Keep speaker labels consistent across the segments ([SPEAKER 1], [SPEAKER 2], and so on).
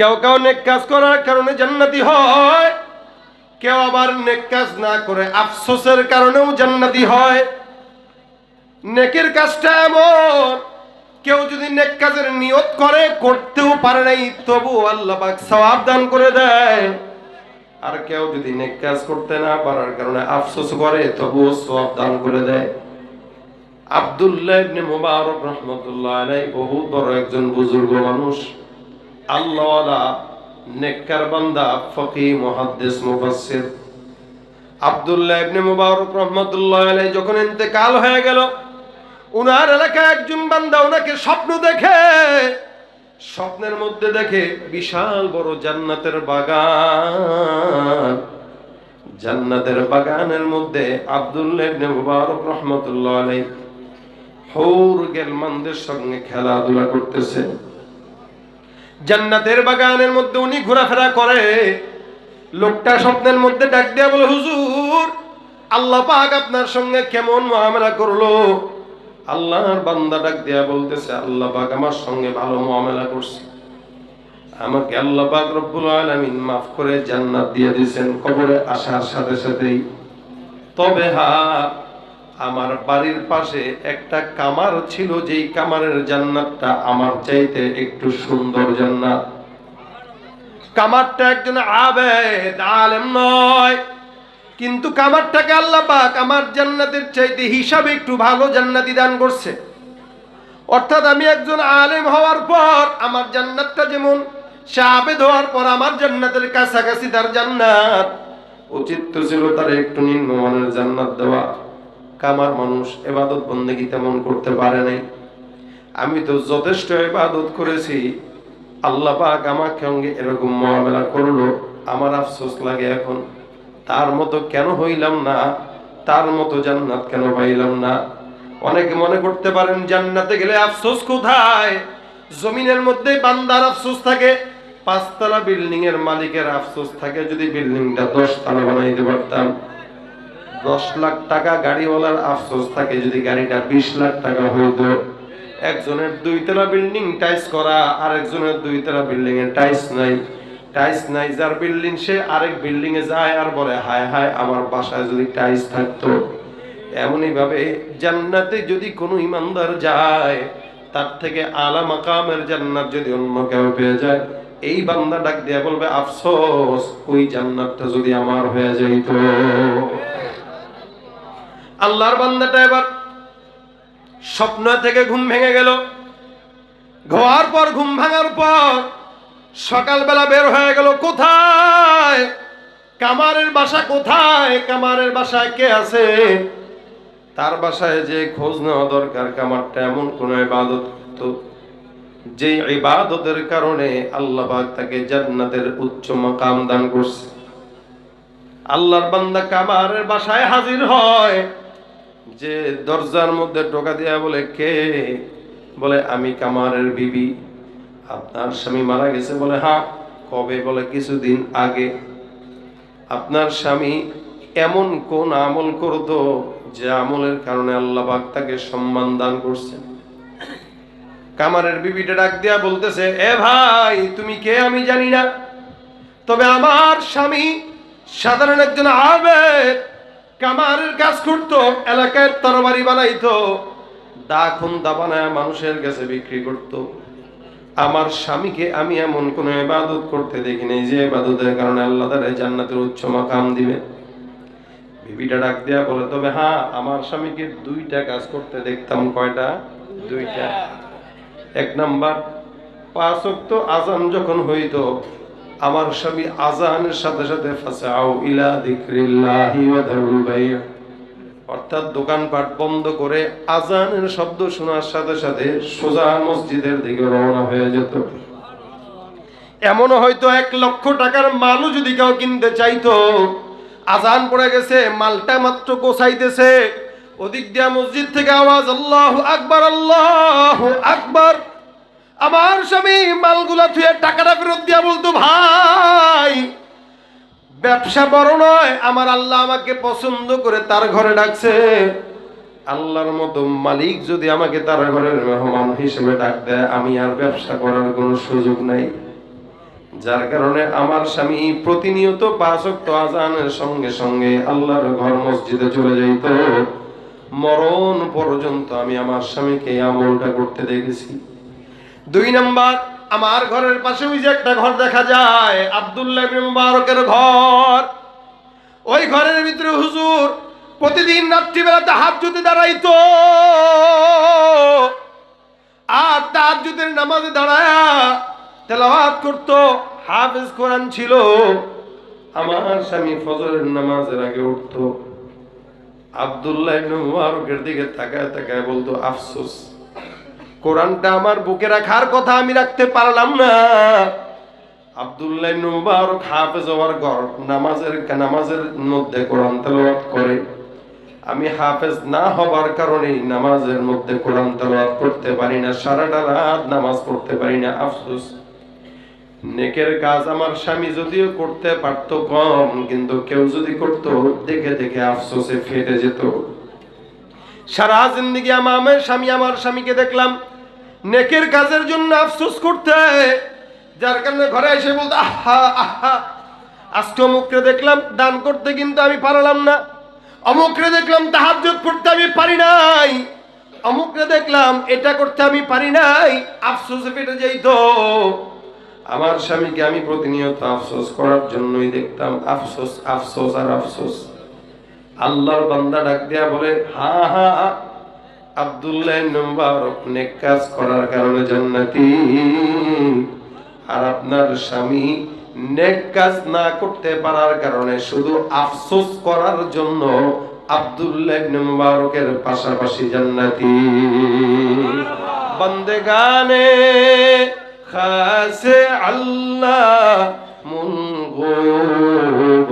[SPEAKER 1] কেউ কেউ নেক কাজ করার কারণে জান্নাতি হয়। কেউ আবার নেক কাজ না করে আফসোসের কারণেও জান্নাতি হয়। নেকের কাজটা এমন, কেউ যদি নেক কাজের নিয়ত করে, করতেও পারে নাই, তবু আল্লাহ পাক সওয়াব দান করে দেয়। আর কেউ যদি নেক কাজ করতে না পারার কারণে আফসোস করে, তবুও সওয়াব দান করে দেয়। আব্দুল্লাহ ইবনে মুবারক রহমতুল্লাহ আলাই বহুত বড় একজন বুজুর্গ মানুষ। আল্লাহওয়ালা নেককার বান্দা ফকি মুহাদ্দিস, মুফাসসির। আব্দুল্লাহ ইবনে মুবারক রহমতুল্লাহ আলাই যখন ইন্তেকাল হয়ে গেল, উনার এলাকায় একজন বান্দা ওনাকে স্বপ্ন দেখে, স্বপ্নের মধ্যে দেখে বিশাল বড় জান্নাতের বাগান। জান্নাতের বাগানের মধ্যে আব্দুল্লাহ ইবনে মুবারক রহমতুল্লাহ আলাই হৌর গেলমানদের সঙ্গে খেলাধুলা করতেছে। জান্নাতের বাগানের মধ্যে উনি ঘোরাফেরা করে। লোকটা স্বপ্নের মধ্যে ডাক দিয়া বলে, হুজুর, আল্লাহ পাক আপনার সঙ্গে কেমন মুআমালা করল? আল্লাহর বান্দা ডাক দিয়া বলতেছে, আল্লাহ পাক আমার সঙ্গে ভালো মুআমালা করছে। আমাকে আল্লাহ পাক রব্বুল আলামিন মাফ করে জান্নাত দিয়ে দিয়েছেন কবরে আসার সাথে সাথেই। তবে হ্যাঁ আমার বাড়ির পাশে একটা কামার ছিল, যেই কামারের জান্নাতটা আমার চাইতে একটু সুন্দর জান্নাত। কামারটা একজন আবেদ আলেম নয়, কিন্তু কামারটাকে আল্লাহ পাক আমার জান্নাতের চাইতে হিসাবে একটু ভালো জান্নাতি দান করছে। অর্থাৎ আমি একজন আলেম হওয়ার পর আমার জান্নাতটা যেমন, সে আবেদ হওয়ার পর আমার জান্নাতের কাছাকাছি তার জান্নাত। উচিত তো ছিল তার একটু নিম্নমানের জান্নাত দেওয়া। কামার মানুষ এবাদত বন্দেগি তেমন করতে পারে নাই। আমি তো যথেষ্ট এবাদত করেছি। আল্লাহ পাক আমার সঙ্গে এরকম মহাবেলা করল। আমার আফসোস লাগে এখন। তার মতো কেন হইলাম না? তার মতো জান্নাত কেন পাইলাম না? অনেকে মনে করতে পারেন, জান্নাতে গেলে আফসোস কোথায়? জমিনের মধ্যে বান্দার আফসোস থাকে, পাঁচতলা বিল্ডিং এর মালিকের আফসোস থাকে। যদি বিল্ডিংটা দশ তলা বানাইতে পারতাম দশ লাখ টাকা গাড়িওয়ালার আফসোস থাকে যদি গাড়িটা বিশ লাখ টাকা হইতো। একজনের দুইতলা বিল্ডিং টাইস করা আর একজনের দুইতলা বিল্ডিং এ টাইস নাই। টাইস নাই, যার বিল্ডিং সে আরেক বিল্ডিং এ যায় আর বলে, হায় হায়, আমার বাসায় যদি টাইস থাকতো। এমনই ভাবে জান্নাতে যদি কোনো ইমানদার যায়, তার থেকে আলা মাকামের জান্নাত যদি অন্য কেউ পেয়ে যায়, এই বান্দা ডাক দিয়া বলবে, আফসোস, ওই জান্নাতটা যদি আমার হয়ে যাইতো। আল্লাহর বান্দাটা এবার স্বপ্ন থেকে ঘুম ভেঙে গেল। ঘোয়ার পর, ঘুম ভাঙার পর সকালবেলা বের হয়ে গেল কোথায়? কামারের বাসা কোথায়? কামারের বাসায় কে আছে? তার বাসায় যে খোঁজ নেওয়া দরকার, কামারটা এমন কোন ইবাদত করতো যে ইবাদতের কারণে আল্লাহ তাকে জান্নাতের উচ্চ মাকাম দান করছে। আল্লাহর বান্দা কামারের বাসায় হাজির হয়। যে দরজার মধ্যে টোকা দিয়া বলে, কে? বলে, আমি কামারের বিবি। আপনার স্বামী মারা গেছে। বলে হ্যাঁ কবে? বলে, কিছুদিন আগে। আপনার স্বামী এমন কোন আমল করতো যে আমলের কারণে আল্লাহ পাক তাকে সম্মান দান করছেন? কামারের বিবিটা ডাক দিয়া বলতেছে, এ ভাই, তুমি কে আমি জানি না। তবে আমার স্বামী সাধারণ একজন আবেদ। কামারের কাজ করতো এলাকায় তরবারি বানাইতো দা খুন্দা বানায় মানুষের কাছে বিক্রি করত। আমার স্বামীকে আমি এমন কোন ইবাদত করতে দেখি নাই যে ইবাদতের কারণে আল্লাহ তাআলা জান্নাতের উচ্চ মাকাম দিবে। বিবিটা ডাক দেয়া বলে, তবে হ্যাঁ আমার স্বামীকে দুইটা কাজ করতে দেখতাম, কয়টা? দুইটা। এক নাম্বার, পাঁচ ওয়াক্ত আজান যখন হইতো আমার স্বামী আজানের সাথে সাথে ইলা অর্থাৎ দোকানপাট বন্ধ করে আজানের শব্দ শোনার সাথে সাথে সোজা মসজিদের দিকে রওনা হয়ে যেত। এমনও হয়তো এক লক্ষ টাকার মালও যদি কেউ কিনতে চাইতো। আজান পড়ে গেছে, মালটা মাত্র গোছাইতেছে। ওদিক দিয়া মসজিদ থেকে আওয়াজ, আল্লাহ আকবার আল্লাহ আকবার। আমার স্বামী মালগুলা থুয়ে টাকাটা ফেরত দিয়া বলতো, ভাই, ব্যবসা বড় নয়, আমার আল্লাহ আমাকে পছন্দ করে তার ঘরে ডাকছে। আল্লাহর মতো মালিক যদি আমাকে তার ঘরের মেহমান হিসেবে ডাক দেয়, আমি আর ব্যবসা করার কোনো সুযোগ নাই। যার কারণে আমার স্বামী প্রতিনিয়ত পাঁচক্ত আজানের সঙ্গে সঙ্গে আল্লাহর ঘর মসজিদে চলে যাইত। মরণ পর্যন্ত আমি আমার স্বামীকে আমলটা করতে দেখেছি। দুই নম্বর, আমার ঘরের পাশে ওই যে একটা ঘর দেখা যায়, আব্দুল্লাহ মুবারকের ঘর। ওই ঘরের ভিতরে হুজুর প্রতিদিন রাত্রিবেলাতে হাত জুতে দাঁড়াইতো। আর তার জুতের নামাজে দাঁড়ায়া তেলাওয়াত করতো। হাফেজ কোরআন ছিল। আমার স্বামী ফজরের নামাজের আগে উঠতো। আব্দুল্লাহ মুবারকের দিকে তাকায় তাকায় বলতো, আফসোস কোরআনটা আমার বুকে রাখার কথা আমি রাখতে পারলাম না। আব্দুল্লাহ মুবারক হাফেজ হওয়ার ঘর নামাজের নামাজের মধ্যে কোরআন তেলাওয়াত করে। আমি হাফেজ না হবার কারণে নামাজের মধ্যে কোরআন তেলাওয়াত করতে পারি না, সারাটা রাত নামাজ পড়তে পারি না, আফসোস। নেকের কাজ আমার স্বামী যদিও করতে পারতো কম, কিন্তু কেউ যদি করত, দেখে দেখে আফসোসে ফেটে যেত। সারা জিন্দিগি আমার স্বামী, আমার স্বামীকে দেখলাম। নেকের কাজের জন্য আফসোস করতে। যার কারণে ঘরে এসে বলতো, আহা আহা, আজকে অমুকরে দেখলাম দান করতে কিন্তু আমি পারলাম না। অমুকরে দেখলাম তাহাজ্জুদ পড়তে আমি পারি নাই। অমুকরে দেখলাম এটা করতে আমি পারি নাই। আফসোসে ফেটে যাইতো আমার স্বামীকে আমি প্রতিনিয়ত আফসোস করার জন্যই দেখতাম, আফসোস আফসোস আর আফসোস। আল্লাহর বান্দা ডাক দিয়া বলে হা হা আব্দুল্লাহ মুবারক নেক কাজ করার কারণে জান্নাতি। আর আপনার স্বামী নেক কাজ না করতে পারার কারণে শুধু আফসোস করার জন্য আব্দুল্লাহ ইবনে মুবারকের পাশাপাশি জান্নাতি। বন্দেগানে খাসে আল্লাহ মুন গয়ুব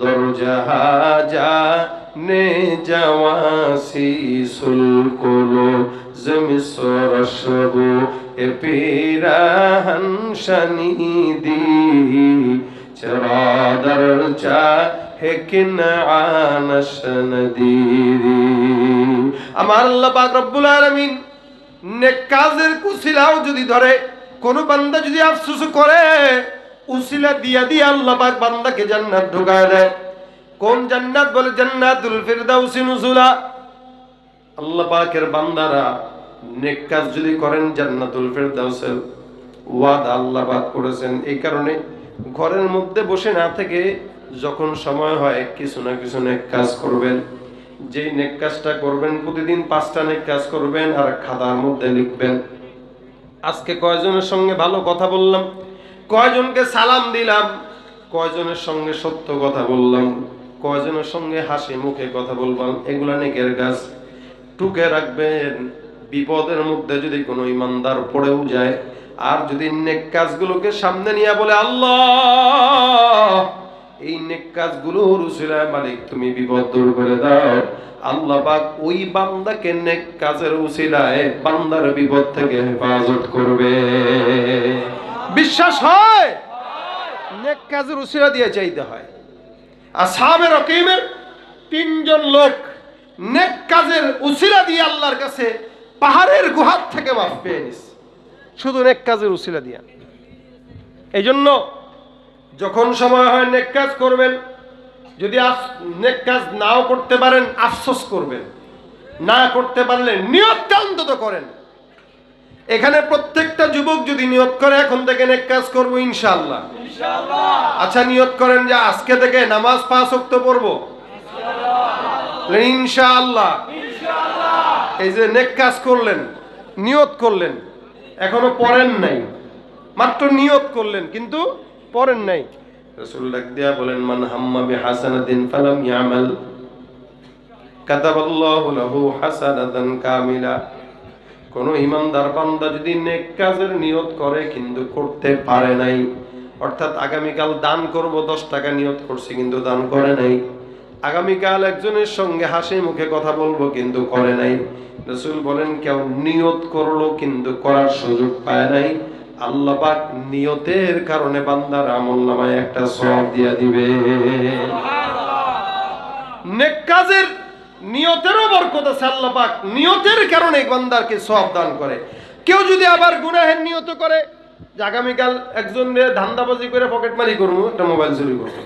[SPEAKER 1] দরজাহা সুলকুলো জমিসর শবু এ পিরাহন শনিদি চরাদর চা হেকিন আনশ নদীরি আমার আল্লাহ পাক রব্বুল আলামিন নেক কাজের কুশিলাও যদি ধরে, কোন বান্দা যদি আফসোস করে, উসিলা দিয়া দিয়া আল্লাহ পাক বান্দাকে জান্নাত ঢুকায় দেয়। কোন জান্নাত বলে জান্নাতুল ফিরদাউসি নুজুলা? আল্লাহ পাকের বান্দারা নেক কাজ যদি করেন জান্নাতুল ফিরদাউসের ওয়াদা আল্লাহ পাক করেছেন। এই কারণে ঘরের মধ্যে বসে না থেকে যখন সময় হয় কিছু না কিছু নেক কাজ করবেন। যেই নেক কাজটা করবেন, প্রতিদিন পাঁচটা নেক কাজ করবেন আর খাতার মধ্যে লিখবেন। আজকে কয়জনের সঙ্গে ভালো কথা বললাম? কয়জনকে সালাম দিলাম? কয়জনের সঙ্গে সত্য কথা বললাম? কয়জনের সঙ্গে হাসি মুখে কথা বললাম এগুলা নেকের গাছ টুকে রাখবেন। বিপদের মধ্যে যদি কোনো ইমানদার পড়েও যায়, আর যদি নেক কাজগুলোকে সামনে নিয়ে বলে, আল্লাহ, এই নেক কাজগুলো উসিলায় মালিক, তুমি বিপদ দূর করে দাও। আল্লাহ পাক ওই বান্দাকে নেক কাজের উসিলায় বান্দার বিপদ থেকে হেফাজত করবে। বিশ্বাস হয়? নেক কাজের উসিলা দিয়ে চাইতে হয়। আসামের রকিমের তিনজন লোক নেক কাজের উসিলা দিয়ে আল্লাহর কাছে পাহাড়ের গুহার থেকে মাফ পেয়ে নিস। শুধু নেক কাজের উসিলা দিয়া। এই জন্য যখন সময় হয় নেক কাজ করবেন, যদি নেক কাজ নাও করতে পারেন, আফসোস করবেন। না করতে পারলে নিয়তটা অন্তত করেন। এখানে প্রত্যেকটা যুবক যদি নিয়ত করে, এখন থেকে নেক কাজ করব ইনশাআল্লাহ। আচ্ছা নিয়ত করেন যে আজকে থেকে নামাজ পাঁচ ওয়াক্ত পড়ব। ইনশাআল্লাহ। এই যে নেক কাজ করলেন নিয়ত করলেন এখনও পড়েন নাই। মাত্র নিয়ত করলেন কিন্তু পড়েন নাই। রসুল ডাক দিয়া বলেন মান হাম্মা বি হাসানাতিন ফালাম ইয়ামাল। কাতাবাল্লাহু লাহু হাসানাতান কামিলা। কোন ইমানদার বান্দা যদি নেক কাজের নিয়ত করে কিন্তু করতে পারে নাই। অর্থাৎ আগামীকাল দান করব দশ টাকা নিয়ত করছি কিন্তু দান করে নাই। আগামীকাল একজনের সঙ্গে হাসি মুখে কথা বলব কিন্তু করে নাই। রসুল বলেন কেউ নিয়ত করল কিন্তু করার সুযোগ পায় নাই। আল্লাহ পাক নিয়তের কারণে বান্দার আমল নামায় একটা সব দিয়া দিবে। নেক কাজের নিয়তেরও বরকত আছে আল্লাহ পাক। নিয়তের কারণে বান্দারকে সব দান করে। কেউ যদি আবার গুনাহের নিয়ত করে যে আগামীকাল একজন ধান্দাবাজি করে পকেট মারি করব একটা মোবাইল চুরি করব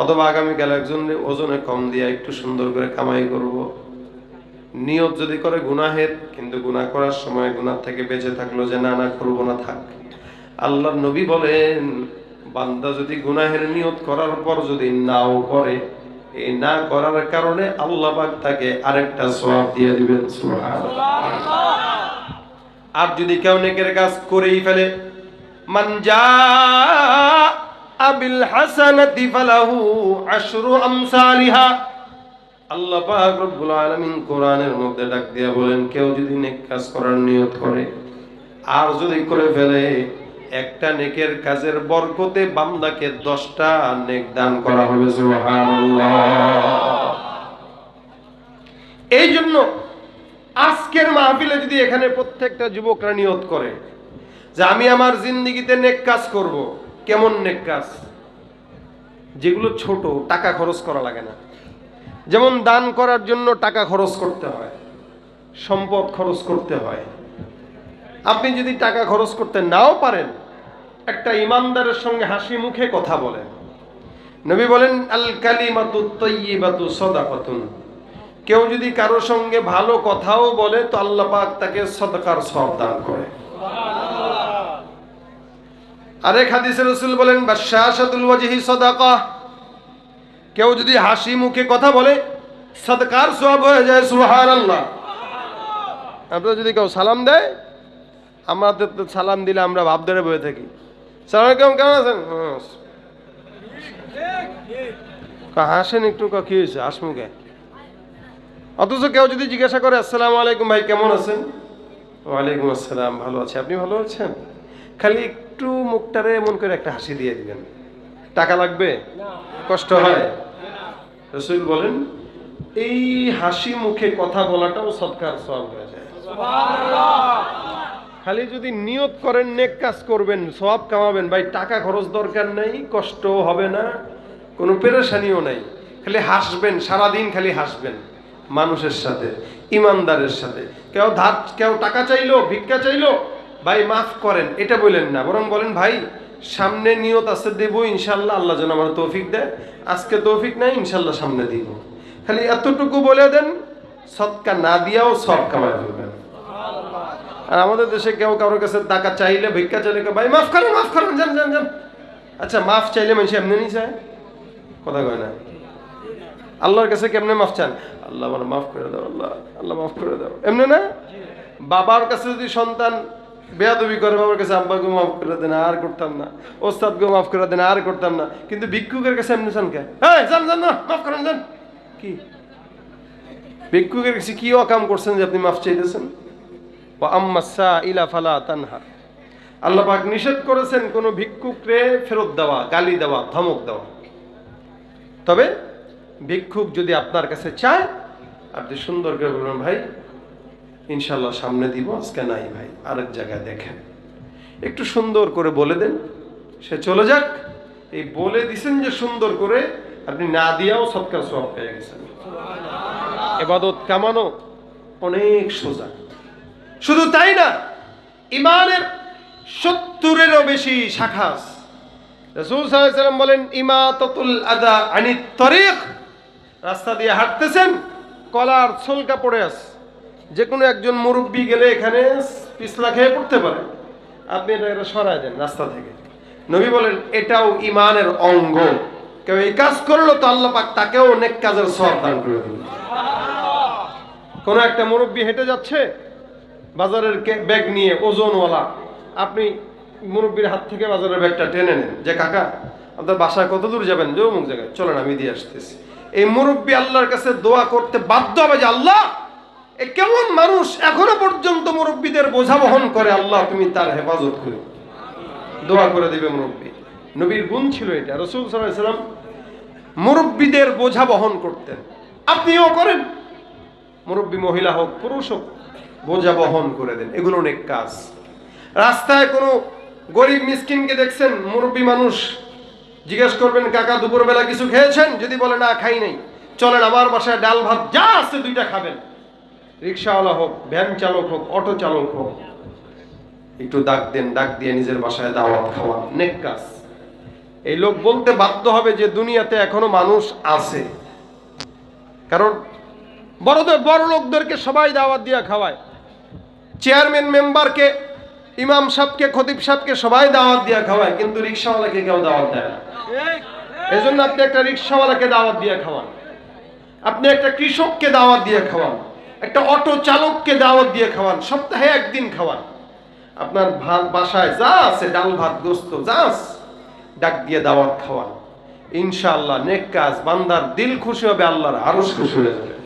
[SPEAKER 1] অথবা আগামীকাল একজন ওজনে কম দিয়ে একটু সুন্দর করে কামাই করব। নিয়ত যদি করে গুনাহের, কিন্তু গুনাহ করার সময় গুনাহ থেকে বেঁচে থাকল যে না না করব না, থাক। আল্লাহ নবী বলেন, বান্দা যদি গুনাহের নিয়ত করার পর যদি নাও করে, এই না করার কারণে আল্লাহ তাকে আরেকটা সওয়াব দিয়ে দিবেন। আর যদি কেউ নেকের কাজ করেই ফেলে, মান আবিল কোরআনের মধ্যে ডাক বলেন, কেউ যদি নেক কাজ করার করে আর যদি করে ফেলে, একটা নেকের কাজের বরকতে বান্দাকে দশটা নেক দান করা হবে এই জন্য আজকের মাহফিলে যদি এখানে প্রত্যেকটা যুবকরা নিয়ত করে যে আমি আমার জিন্দিগিতে নেক কাজ করব, কেমন নেক কাজ? যেগুলো ছোট, টাকা খরচ করা লাগে না। যেমন দান করার জন্য টাকা খরচ করতে হয়, সম্পদ খরচ করতে হয়। আপনি যদি টাকা খরচ করতে নাও পারেন, একটা ইমানদারের সঙ্গে হাসি মুখে কথা বলেন। নবী বলেন, আল কালিমাতু তৈবাতু সদাকাতুন। কেউ যদি কারও সঙ্গে ভালো কথাও বলে, তো আল্লাহ পাক তাকে সদকার সব দান করে। আরেক হাদিসে রসুল বলেন ওয়াজহি সাদাকা। কেউ যদি হাসি মুখে কথা বলে, সদকার সব হয়ে যায়, সুবহানাল্লাহ। আপনারা যদি কেউ সালাম দেয়, আমাদের তো সালাম দিলে আমরা ভাব ধরে বয়ে থাকি। সালাম কেমন কেমন আছেন? হাসেন একটু কি হয়েছে? হাসমুখে। অথচ কেউ যদি জিজ্ঞাসা করে আসসালামু আলাইকুম ভাই কেমন আছেন? ওয়ালাইকুম আসসালাম ভালো আছি। আপনি ভালো আছেন? খালি একটু মুখটারে এমন করে একটা হাসি দিয়ে দিবেন। টাকা লাগবে? কষ্ট হয়? রসুল বলেন এই হাসি মুখে কথা বলাটাও সৎকার সব হয়ে যায়। খালি যদি নিয়ত করেন নেক কাজ করবেন সব কামাবেন ভাই টাকা খরচ দরকার নেই কষ্ট হবে না কোনো পেরেশানিও নাই। খালি হাসবেন সারাদিন খালি হাসবেন। মানুষের সাথে, ইমানদারের সাথে। কেউ ধার, কেউ টাকা চাইলো, ভিক্ষা চাইলো, ভাই মাফ করেন, এটা বললেন না। বরং বলেন, ভাই, সামনে নিয়ত আছে দেবো, ইনশাল্লাহ আল্লাহ যেন আমার তৌফিক দেয়। আজকে তৌফিক নাই, ইনশাল্লাহ সামনে দিব। খালি এতটুকু বলে দেন, সৎকা না দিয়াও সব কামায় ফেলবেন আর আমাদের দেশে কেউ কারোর কাছে টাকা চাইলে, ভিক্ষা চাইলে ভাই, মাফ করেন মাফ করেন, যান যান যান। আচ্ছা মাফ চাইলে মানুষ এমনি চায় কথা কয় না। আল্লাহর কাছে কেমনে মাফ চান? আল্লাহ আমার মাফ করে দাও, আল্লাহ আল্লাহ মাফ করে দাও। এমনি না? বাবার কাছে যদি সন্তান বেয়াদবি করে, বাবার কাছে আব্বাকে মাফ করে দেন, আর করতাম না। ওস্তাদকে মাফ করে দেন, আর করতাম না। কিন্তু ভিক্ষুকের কাছে এমনি চান কে? হ্যাঁ যান না মাফ করেন, যান। কি? ভিক্ষুকের কাছে কি অকাম করছেন যে আপনি মাফ চাইতেছেন? ও আম্মাসা ইলা ফালা তানহা। আল্লাহ পাক নিষেধ করেছেন কোনো ভিক্ষুকরে ফেরত দেওয়া, গালি দেওয়া, ধমক দেওয়া। তবে ভিক্ষুক যদি আপনার কাছে চায় আপনি সুন্দর করে বলবেন ভাই ইনশাল্লাহ সামনে দিব আজকে নাই ভাই আরেক জায়গায় দেখেন। একটু সুন্দর করে বলে দেন সে চলে যাক। এই বলে দিছেন যে সুন্দর করে আপনি না দিয়াও সৎকার সব পেয়ে গেছেন। এবাদত কামানো অনেক সোজা। শুধু তাই না ইমানের সত্তরেরও বেশি শাখা আছে। রসুল সাল্লাম বলেন ইমাততুল আদা আনি তরিক। রাস্তা দিয়ে হাঁটতেছেন, কলার ছলকা পড়ে আছে। যে কোনো একজন মুরব্বী গেলে এখানে পিছলা খেয়ে পড়তে পারে। আপনি এটা এটা সরাই দেন রাস্তা থেকে। নবী বলেন, এটাও ইমানের অঙ্গ। কেউ এই কাজ করল তো আল্লাহ পাক তাকেও অনেক কাজের সব দান করে দিল। কোনো একটা মুরব্বী হেঁটে যাচ্ছে, বাজারের ব্যাগ নিয়ে ওজনওয়ালা। আপনি মুরব্বীর হাত থেকে বাজারের ব্যাগটা টেনে নেন। যে, কাকা, আপনার বাসায় কত দূর যাবেন? যে অমুক জায়গায়। চলেন, আমি দিয়ে আসতেছি। এই মুরব্বী আল্লাহর কাছে দোয়া করতে বাধ্য হবে যে আল্লাহ, এ কেমন মানুষ এখনও পর্যন্ত মুরব্বীদের বোঝা বহন করে? আল্লাহ, তুমি তার হেফাজত করো। দোয়া করে দিবে মুরব্বী। নবীর গুণ ছিল এটা। রসুল সাল্লাম মুরব্বীদের বোঝা বহন করতেন। আপনিও করেন। মুরব্বী মহিলা হোক, পুরুষ হোক, বোঝা বহন করে দেন। এগুলো অনেক কাজ। রাস্তায় কোনো গরিব মিসকিনকে দেখছেন, মুরব্বী মানুষ জিজ্ঞেস করবেন, কাকা, দুপুরবেলা কিছু খেয়েছেন? যদি বলে, না, খাই নাই। চলেন আমার বাসায় ডাল ভাত, যা আছে দুইটা খাবেন। রিক্সাওয়ালা হোক, ভ্যান চালক হোক, অটো চালক হোক, একটু ডাক দেন, ডাক দিয়ে নিজের বাসায় দাওয়াত খাওয়ান নেক কাজ। এই লোক বলতে বাধ্য হবে যে, দুনিয়াতে এখনও মানুষ আছে। কারণ, বড়দের, বড় লোকদেরকে সবাই দাওয়াত দিয়ে খাওয়ায়। চেয়ারম্যান মেম্বারকে, ইমাম সাহেবকে, খতিব সাহেবকে সবাই দাওয়াত দিয়ে খাওয়ায়, কিন্তু রিক্সাওয়ালাকে কেউ দাওয়াত দেয় না। এই জন্য আপনি একটা রিক্সাওয়ালাকে দাওয়াত দিয়ে খাওয়ান। আপনি একটা কৃষককে দাওয়াত দিয়ে খাওয়ান। একটা অটো চালককে দাওয়াত দিয়ে খাওয়ান। সপ্তাহে একদিন খাওয়ান। আপনার ভাত বাসায় যা আছে, ডাল ভাত, গোস্ত, যা ডাক দিয়ে দাওয়াত খাওয়ান। ইনশাআল্লাহ নেক কাজ, বান্দার দিল খুশি হবে, আল্লাহর আরও খুশি হয়ে যাবে।